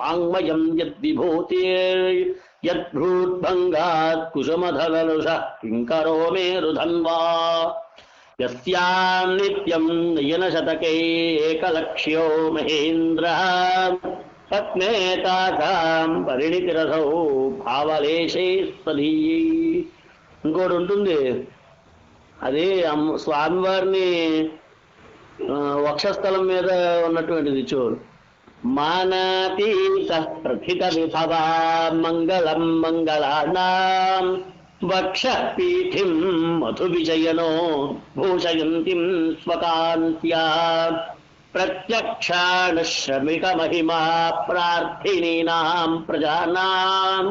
వాङ्मయం యద్భూతిర్యద్భూద్భంగాత్ కుసుమధలలుష కింకరో మే రుధన్వా యస్యాం నిత్యం నయనశతకైకలక్ష్యో మహేంద్ర. పత్నేతాకాం పరిణితిరథౌ భావలేశే స్వధీయీ ఇంకోటి ఉంటుంది అది స్వామివారిని వక్షస్థలం మీద ఉన్నటువంటిది చోరు मानातीतः प्रथितविभवा मङ्गलम् मङ्गलानाम् वक्षः पीठिम् मधुविजयनो भूषयन्तीम् स्वकान्त्या प्रत्यक्षाणश्रमिकमहिमा प्रार्थिनीनाम् प्रजानाम्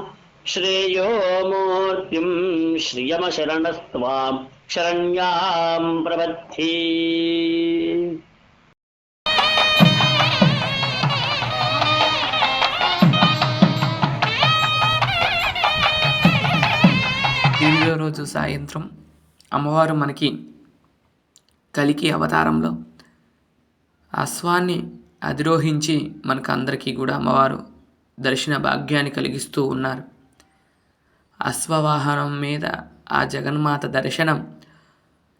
श्रेयो मूर्तिम् श्रियमशरणस्त्वाम् शरण्याम् प्रबद्धि మూర్తిం రోజు సాయంత్రం అమ్మవారు మనకి కలికి అవతారంలో అశ్వాన్ని అధిరోహించి మనకు అందరికీ కూడా అమ్మవారు దర్శన భాగ్యాన్ని కలిగిస్తూ ఉన్నారు. అశ్వవాహనం మీద ఆ జగన్మాత దర్శనం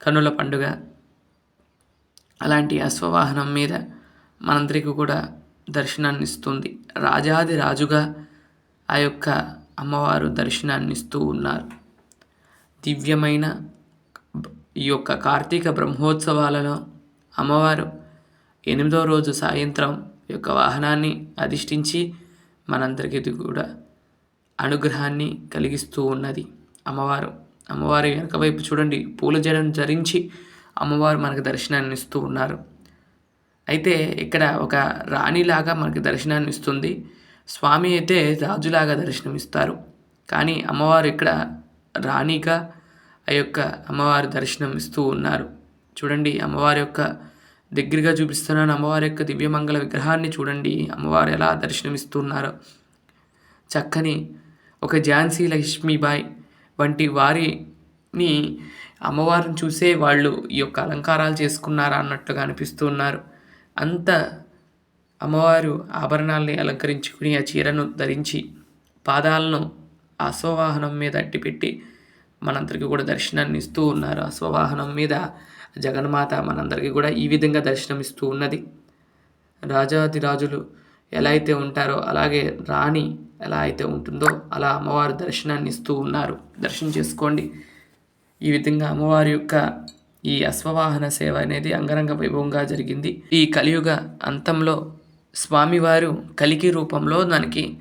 కనుల పండుగ. అలాంటి అశ్వవాహనం మీద మనందరికీ కూడా దర్శనాన్ని ఇస్తుంది. రాజాది రాజుగా ఆ యొక్క అమ్మవారు దర్శనాన్ని ఇస్తూ ఉన్నారు. దివ్యమైన ఈ యొక్క కార్తీక బ్రహ్మోత్సవాలలో అమ్మవారు ఎనిమిదో రోజు సాయంత్రం ఈ యొక్క వాహనాన్ని అధిష్ఠించి మనందరికీ కూడా అనుగ్రహాన్ని కలిగిస్తూ ఉన్నది. అమ్మవారు అమ్మవారి వెనక వైపు చూడండి. పూల జడం ధరించి అమ్మవారు మనకు దర్శనాన్ని ఇస్తూ ఉన్నారు. అయితే ఇక్కడ ఒక రాణిలాగా మనకి దర్శనాన్ని ఇస్తుంది. స్వామి అయితే రాజులాగా దర్శనమిస్తారు. కానీ అమ్మవారు ఇక్కడ రాణిగా ఆ యొక్క అమ్మవారి దర్శనం ఇస్తూ ఉన్నారు. చూడండి అమ్మవారి యొక్క దగ్గరగా చూపిస్తున్నాను. అమ్మవారి యొక్క దివ్యమంగళ విగ్రహాన్ని చూడండి. అమ్మవారు ఎలా దర్శనమిస్తున్నారో. చక్కని ఒక ఝాన్సీ లక్ష్మీబాయి వంటి వారిని అమ్మవారిని చూసే వాళ్ళు ఈ యొక్క అలంకారాలు చేసుకున్నారా అన్నట్లుగా అనిపిస్తూ ఉన్నారు. అంత అమ్మవారు ఆభరణాల్ని అలంకరించుకుని ఆ చీరను ధరించి పాదాలను అశ్వవాహనం మీద అట్టిపెట్టి మనందరికీ కూడా దర్శనాన్ని ఇస్తూ ఉన్నారు. అశ్వవాహనం మీద జగన్మాత మనందరికీ కూడా ఈ విధంగా దర్శనమిస్తూ ఉన్నది. రాజాది రాజులు ఎలా అయితే ఉంటారో అలాగే రాణి ఎలా అయితే ఉంటుందో అలా అమ్మవారు దర్శనాన్ని ఇస్తూ ఉన్నారు. దర్శనం చేసుకోండి. ఈ విధంగా అమ్మవారి యొక్క ఈ అశ్వవాహన సేవ అనేది అంగరంగ వైభవంగా జరిగింది. ఈ కలియుగ అంతంలో స్వామివారు కలికి రూపంలో దానికి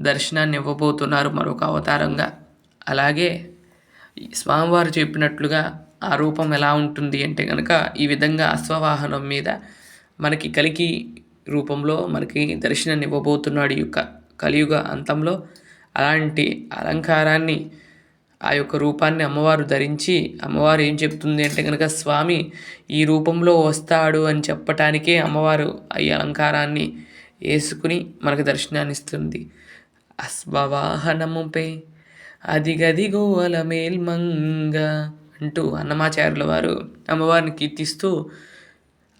దర్శనాన్ని ఇవ్వబోతున్నారు మరొక అవతారంగా. అలాగే స్వామివారు చెప్పినట్లుగా ఆ రూపం ఎలా ఉంటుంది అంటే కనుక ఈ విధంగా అశ్వవాహనం మీద మనకి కలికి రూపంలో మనకి దర్శనాన్ని ఇవ్వబోతున్నాడు ఈ యొక్క కలియుగ అంతంలో. అలాంటి అలంకారాన్ని ఆ యొక్క రూపాన్ని అమ్మవారు ధరించి అమ్మవారు ఏం చెప్తుంది అంటే కనుక స్వామి ఈ రూపంలో వస్తాడు అని చెప్పటానికే అమ్మవారు ఈ అలంకారాన్ని వేసుకుని మనకు దర్శనాన్ని ఇస్తుంది. అశ్వవాహనముపై అదిగదిగో అలమేల్మంగ అంటూ అన్నమాచార్యుల వారు అమ్మవారిని కీర్తిస్తూ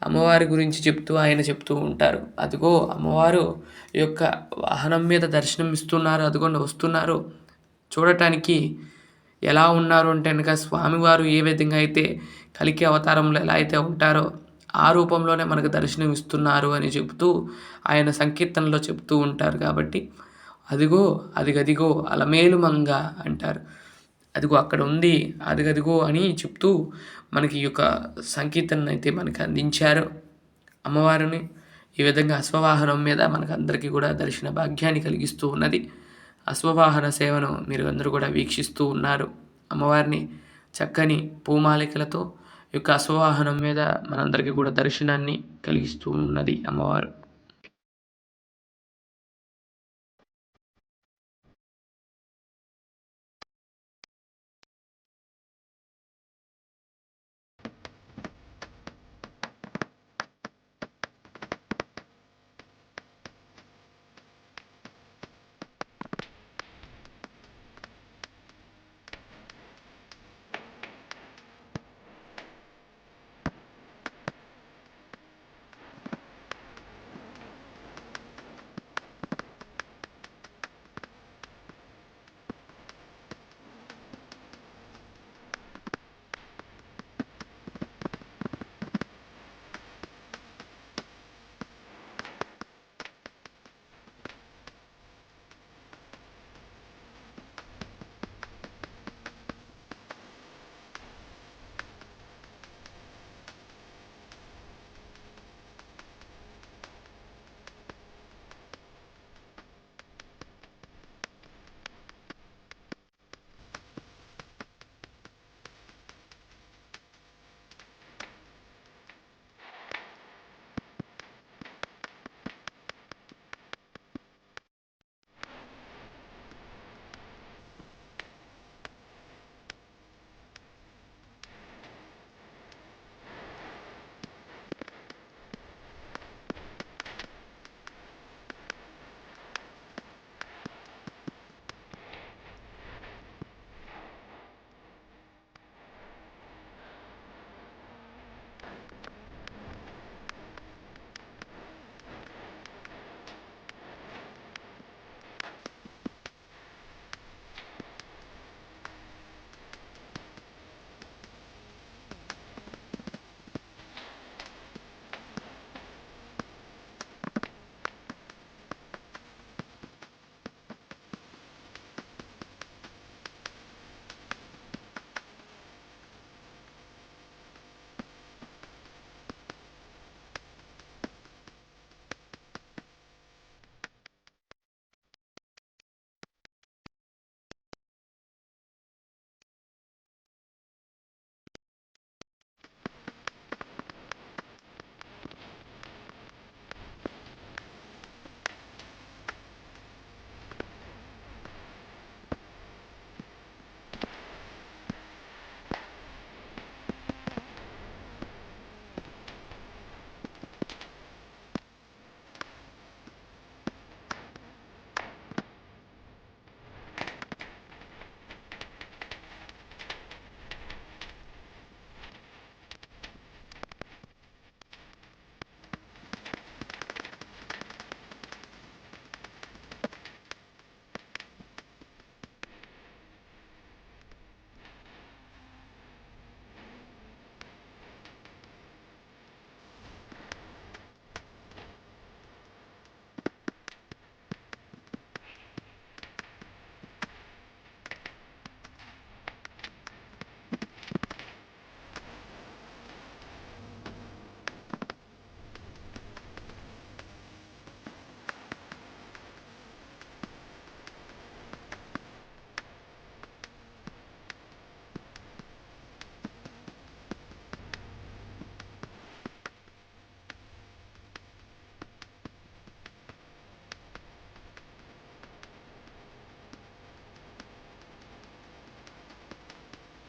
అమ్మవారి గురించి చెప్తూ ఆయన చెప్తూ ఉంటారు. అదిగో అమ్మవారు యొక్క వాహనం మీద దర్శనం ఇస్తున్నారు అదిగోండి వస్తున్నారు. చూడటానికి ఎలా ఉన్నారు అంటే కనుక స్వామివారు ఏ విధంగా అయితే కలికి అవతారంలో ఎలా అయితే ఉంటారో ఆ రూపంలోనే మనకు దర్శనం ఇస్తున్నారు అని చెబుతూ ఆయన సంకీర్తనలో చెప్తూ ఉంటారు కాబట్టి అదిగో అదిగదిగో అలమేలు మంగ అంటారు. అదిగో అక్కడ ఉంది అదిగదిగో అని చెప్తూ మనకి ఈ యొక్క సంకీర్తనను అయితే మనకు అందించారు. అమ్మవారిని ఈ విధంగా అశ్వవాహనం మీద మనకు అందరికీ కూడా దర్శన భాగ్యాన్ని కలిగిస్తూ ఉన్నది. అశ్వవాహన సేవను మీరు అందరూ కూడా వీక్షిస్తూ ఉన్నారు. అమ్మవారిని చక్కని పూమాలికలతో ఈ యొక్క అశ్వవాహనం మీద మనందరికీ కూడా దర్శనాన్ని కలిగిస్తూ ఉన్నది అమ్మవారు.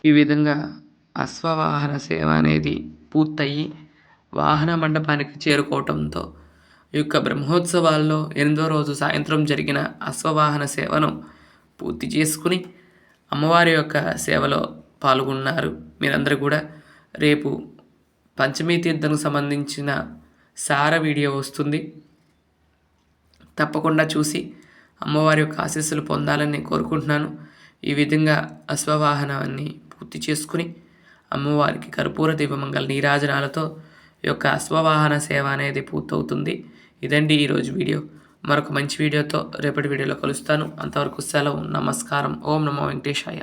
ఈ విధంగా అశ్వవాహన సేవ అనేది పూర్తయి వాహన మండపానికి చేరుకోవటంతో ఈ యొక్క బ్రహ్మోత్సవాల్లో ఎనిమిదో రోజు సాయంత్రం జరిగిన అశ్వవాహన సేవను పూర్తి చేసుకుని అమ్మవారి యొక్క సేవలో పాల్గొన్నారు. మీరందరూ కూడా రేపు పంచమీ తీర్థంకు సంబంధించిన సార వీడియో వస్తుంది. తప్పకుండా చూసి అమ్మవారి యొక్క ఆశీస్సులు పొందాలని కోరుకుంటున్నాను. ఈ విధంగా అశ్వవాహనాన్ని పూర్తి చేసుకుని అమ్మవారికి కర్పూర దీపమంగళ నీరాజనాలతో యొక్క అశ్వవాహన సేవ అనేది పూర్తవుతుంది. ఇదండి ఈరోజు వీడియో. మరొక మంచి వీడియోతో రేపటి వీడియోలో కలుస్తాను. అంతవరకు సెలవు నమస్కారం. ఓం నమో వెంకటేశాయ.